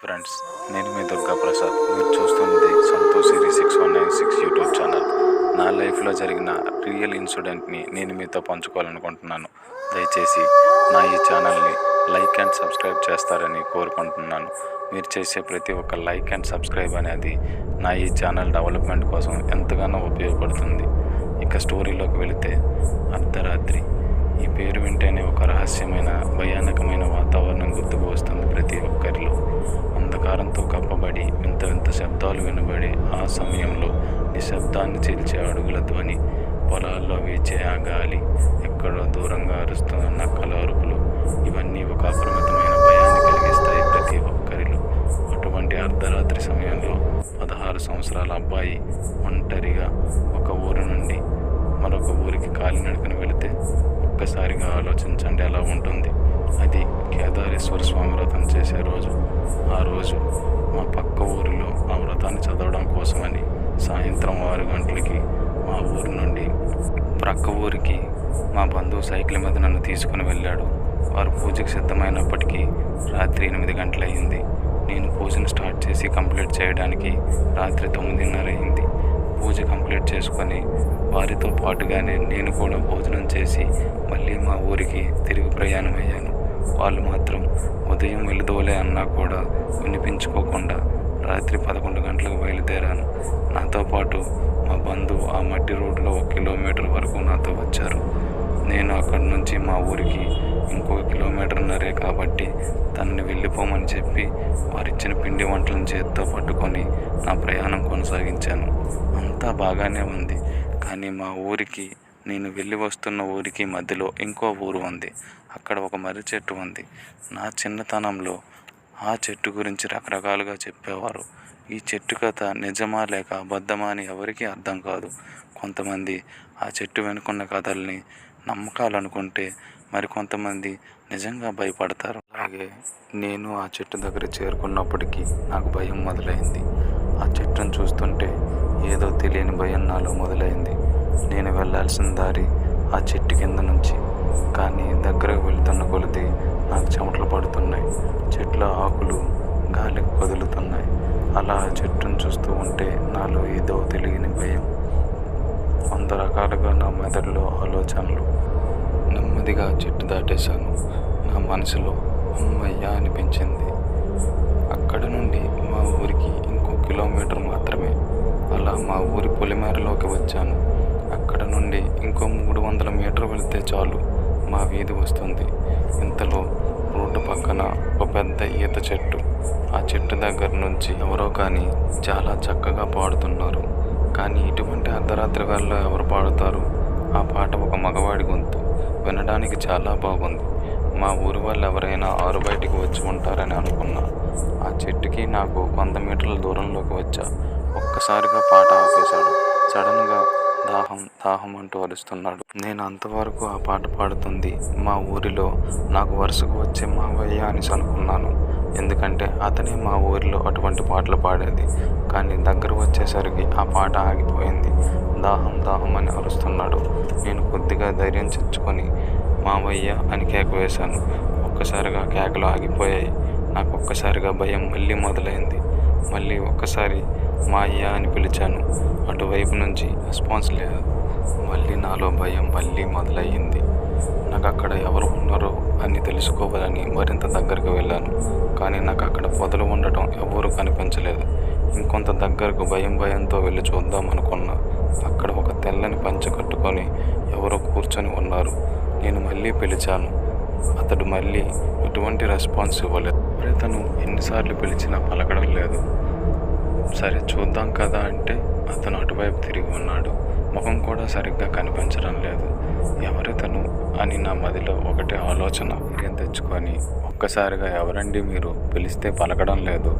Friends నేను మీ దుర్గా ప్రసాద్ మీరు చూస్తున్నది Santosh Siri six one nine six YouTube channel. నా లైఫ్లో జరిగిన రియల్ ఇన్సిడెంట్ని నేను మీతో పంచుకోవాలనుకుంటున్నాను. దయచేసి నా ఈ ఛానల్ని లైక్ అండ్ సబ్స్క్రైబ్ చేస్తారని కోరుకుంటున్నాను. మీరు చేసే ప్రతి ఒక్క లైక్ అండ్ సబ్స్క్రైబ్ అనేది నా ఈ ఛానల్ డెవలప్మెంట్ కోసం ఎంతగానో ఉపయోగపడుతుంది. ఇక స్టోరీలోకి వెళితే అర్ధరాత్రి. ఈ పేరు అంధకారంతో కప్పబడి వింత వింత శబ్దాలు వినబడి ఆ సమయంలో నిశ్శబ్దాన్ని చీల్చే అడుగుల ధ్వని పొలాల్లో వీచే ఆ గాలి ఎక్కడో దూరంగా అరుస్తున్న నక్కల అరుపులు ఇవన్నీ ఒక అపరిమితమైన భయాన్ని కలిగిస్తాయి ప్రతి ఒక్కరిలో. అటువంటి అర్ధరాత్రి సమయంలో పదహారు సంవత్సరాల అబ్బాయి ఒంటరిగా ఒక ఊరు నుండి మరొక ఊరికి కాలినడకన వెళితే ఒక్కసారిగా ఆలోచించండి ఎలా ఉంటుంది. అది కేదారేశ్వర స్వామి వ్రతం చేసే రోజు. ఆ రోజు మా పక్క ఊరిలో ఆ వ్రతాన్ని చదవడం కోసమని సాయంత్రం ఆరు గంటలకి మా ఊరు నుండి ప్రక్క ఊరికి మా బంధువు సైకిల్ మీద నన్ను తీసుకుని వెళ్ళాడు. వారు పూజకు సిద్ధమైనప్పటికీ రాత్రి ఎనిమిది గంటలయ్యింది. నేను పూజను స్టార్ట్ చేసి కంప్లీట్ చేయడానికి రాత్రి తొమ్మిదిన్నర అయింది పూజ కంప్లీట్ చేసుకొని వారితో పాటుగానే నేను కూడా భోజనం చేసి మళ్ళీ మా ఊరికి తిరిగి ప్రయాణం అయ్యాను వాళ్ళు మాత్రం ఉదయం వెలుదోలే అన్నా కూడా వినిపించుకోకుండా రాత్రి పదకొండు గంటలకు బయలుదేరాను. నాతో పాటు మా బంధువు ఆ మట్టి రోడ్లో ఒక కిలోమీటర్ వరకు నాతో వచ్చారు. నేను అక్కడి నుంచి మా ఊరికి ఇంకొక కిలోమీటర్న్నరే కాబట్టి తనని వెళ్ళిపోమని చెప్పి వారిచ్చిన పిండి వంటలను చేతితో పట్టుకొని నా ప్రయాణం కొనసాగించాను. అంతా బాగానే ఉంది. కానీ మా ఊరికి నేను వెళ్ళి వస్తున్న ఊరికి మధ్యలో ఇంకో ఊరు ఉంది. అక్కడ ఒక మర్రి చెట్టు ఉంది. నా చిన్నతనంలో ఆ చెట్టు గురించి రకరకాలుగా చెప్పేవారు. ఈ చెట్టు కథ నిజమా లేక అబద్ధమా అని ఎవరికీ అర్థం కాదు. కొంతమంది ఆ చెట్టు వెనుకున్న కథల్ని నమ్మకాలనుకుంటే మరి కొంతమంది నిజంగా భయపడతారు. అలాగే నేను ఆ చెట్టు దగ్గర చేరుకున్నప్పటికీ నాకు భయం మొదలైంది. ఆ చెట్టును చూస్తుంటే ఏదో తెలియని భయం నాలో మొదలైంది. నేను వెళ్ళాల్సిన దారి ఆ చెట్టు కింద నుంచి ఆలోచనలు నెమ్మదిగా చెట్టు దాటేశాను. నా మనసులో అమ్మయ్యా అనిపించింది. అక్కడ నుండి మా ఊరికి ఇంకో కిలోమీటర్ మాత్రమే. అలా మా ఊరి పొలిమేరలోకి వచ్చాను. అక్కడ నుండి ఇంకో మూడు వందల మీటర్ వెళితే చాలు. మా వీధి వస్తుంది. ఇంతలో రోడ్డు పక్కన ఒక పెద్ద ఈత చెట్టు. ఆ చెట్టు దగ్గర నుంచి ఎవరో కానీ చాలా చక్కగా పాడుతున్నారు. కానీ ఇటువంటి అర్ధరాత్రి వేళలో ఎవరు పాడుతారు? ఆ పాట ఒక మగవాడి గొంతు. వినడానికి చాలా బాగుంది. మా ఊరి వాళ్ళు ఎవరైనా ఆరు బయటికి వచ్చి ఉంటారని అనుకున్నా. ఆ చెట్టుకి నాకు వంద మీటర్ల దూరంలోకి వచ్చా. ఒక్కసారిగా పాట ఆపేశాడు. సడన్గా దాహం దాహం అంటూ అరుస్తున్నాడు. నేను అంతవరకు ఆ పాట పాడుతుంది మా ఊరిలో. నాకు వరుసకు వచ్చే మావయ్య అని అనుకున్నాను. ఎందుకంటే అతనే మా ఊరిలో అటువంటి పాటలు పాడేది. కానీ దగ్గర వచ్చేసరికి ఆ పాట ఆగిపోయింది. దాహం దాహం అని అరుస్తున్నాడు. నేను కొద్దిగా ధైర్యం తెచ్చుకొని మామయ్య అని కేక వేశాను. ఒక్కసారిగా కేకలు ఆగిపోయాయి. నాకు ఒక్కసారిగా భయం మళ్ళీ మొదలైంది. మళ్ళీ ఒక్కసారి మా అయ్య అని పిలిచాను. అటువైపు నుంచి రెస్పాన్స్ లేదు. మళ్ళీ నాలో భయం మళ్ళీ మొదలయ్యింది. నాకు అక్కడ ఎవరు ఉన్నారో అని తెలుసుకోవాలని మరింత దగ్గరకు వెళ్ళాను. కానీ నాకు అక్కడ పొదలు ఉండటం ఎవరూ కనిపించలేదు. ఇంకొంత దగ్గరకు భయం భయంతో వెళ్ళి చూద్దాం అనుకున్నా. అక్కడ ఒక తెల్లని పంచె కట్టుకొని ఎవరో కూర్చొని ఉన్నారు. నేను మళ్ళీ పిలిచాను. అతడు మళ్ళీ ఎటువంటి రెస్పాన్స్ ఇవ్వలేదు. మరి తను ఎన్నిసార్లు పిలిచినా పలకడం లేదు. సరే చూద్దాం కదా అంటే అతను అటువైపు తిరిగి ఉన్నాడు. ముఖం కూడా సరిగ్గా కనిపించడం లేదు. ఎవరితను అని నా మదిలో ఒకటే ఆలోచన. ధైర్యం తెచ్చుకొని ఒక్కసారిగా ఎవరండి మీరు? పిలిస్తే పలకడం లేదు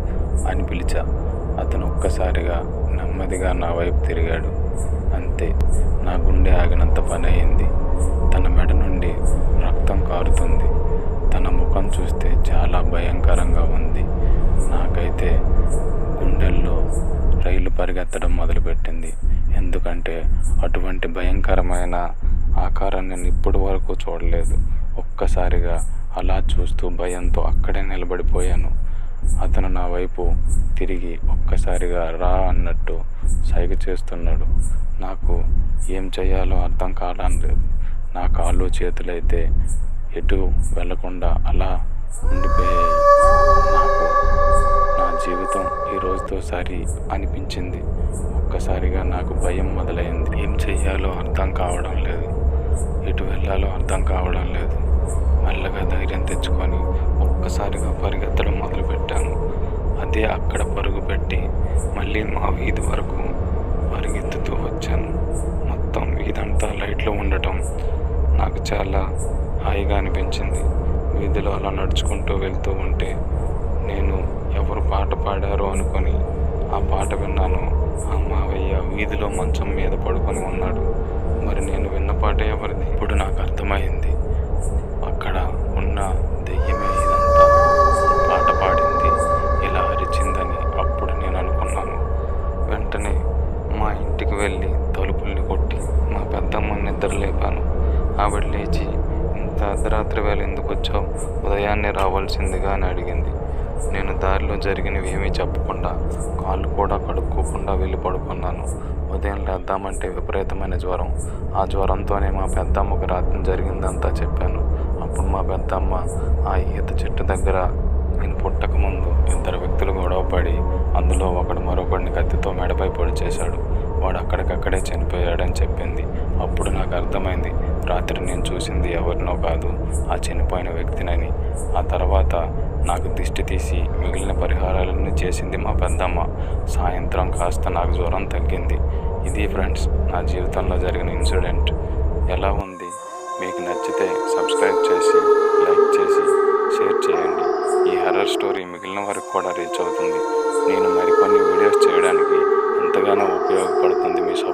అని పిలిచా. అతను ఒక్కసారిగా నెమ్మదిగా నా వైపు తిరిగాడు. అంతే. నా గుండె ఆగినంత పని అయింది తన మెడ నుండి రక్తం కారుతుంది. తన ముఖం చూస్తే చాలా భయంకరంగా ఉంది. నాకైతే గుండెల్లో రైలు పరిగెత్తడం మొదలుపెట్టింది. ఎందుకంటే అటువంటి భయంకరమైన ఆకారాన్ని నేను ఇప్పటి వరకు చూడలేదు. ఒక్కసారిగా అలా చూస్తూ భయంతో అక్కడే నిలబడిపోయాను. అతను నా వైపు తిరిగి ఒక్కసారిగా రా అన్నట్టు సైగ చేస్తున్నాడు. నాకు ఏం చేయాలో అర్థం కావడం లేదు. నా కాళ్ళు చేతులైతే ఎటు వెళ్ళకుండా అలా ఉండిపోయాయి. నాకు నా జీవితం ఈ రోజుతో సరి అనిపించింది. ఒక్కసారిగా నాకు భయం మొదలైంది. ఏం చెయ్యాలో అర్థం కావడం లేదు. ఎటు వెళ్ళాలో అర్థం కావడం లేదు. మెల్లగా ధైర్యం తెచ్చుకొని ఒక్కసారిగా పరిగెత్తడం మొదలుపెట్టాను. అదే అక్కడ పరుగు పెట్టి మళ్ళీ మా వీధి వరకు పరిగెత్తుతూ వచ్చాను. మొత్తం వీధంతా లైట్లు ఉండటం నాకు చాలా హాయిగా అనిపించింది. వీధిలో అలా నడుచుకుంటూ వెళ్తూ ఉంటే నేను ఎవరు పాట పాడారో అనుకొని ఆ పాట విన్నాను. ఆ మావయ్య వీధిలో మంచం మీద పడుకొని ఉన్నాడు. మరి నేను విన్న పాట ఎవరిది? ఇప్పుడు నాకు అర్థమైంది. ఉదయాన్నే రావాల్సిందిగా అని అడిగింది. నేను దారిలో జరిగినవి ఏమీ చెప్పకుండా కాళ్ళు కూడా కడుక్కోకుండా వెళ్ళి పడుకున్నాను. ఉదయం లేద్దామంటే విపరీతమైన జ్వరం. ఆ జ్వరంతోనే మా పెద్దమ్మకు రాత్రి జరిగిందంతా చెప్పాను. అప్పుడు మా పెద్దమ్మ ఆ ఈత చెట్టు దగ్గర నేను పుట్టక ముందు ఇద్దరు వ్యక్తులు గొడవపడి అందులో ఒకడు మరొకడిని కత్తితో మెడపై పొడి చేశాడు. వాడు అక్కడికక్కడే చనిపోయాడని చెప్పింది. అప్పుడు నాకు అర్థమైంది. రాత్రి నేను చూసింది ఎవరినో కాదు ఆ చనిపోయిన వ్యక్తినని. ఆ తర్వాత నాకు దిష్టి తీసి మిగిలిన పరిహారాలన్నీ చేసింది మా పెద్దమ్మ. సాయంత్రం కాస్త నాకు జ్వరం తగ్గింది. ఇది ఫ్రెండ్స్ నా జీవితంలో జరిగిన ఇన్సిడెంట్. ఎలా ఉంది? మీకు నచ్చితే సబ్స్క్రైబ్ చేసి లైక్ చేసి షేర్ చేయండి. ఈ హర్రర్ స్టోరీ మిగిలిన వరకు కూడా రీచ్ అవుతుంది. నేను మరికొన్ని వీడియోస్ చేయడానికి ఎంతగానో ఉపయోగపడుతుంది మీ సపోర్ట్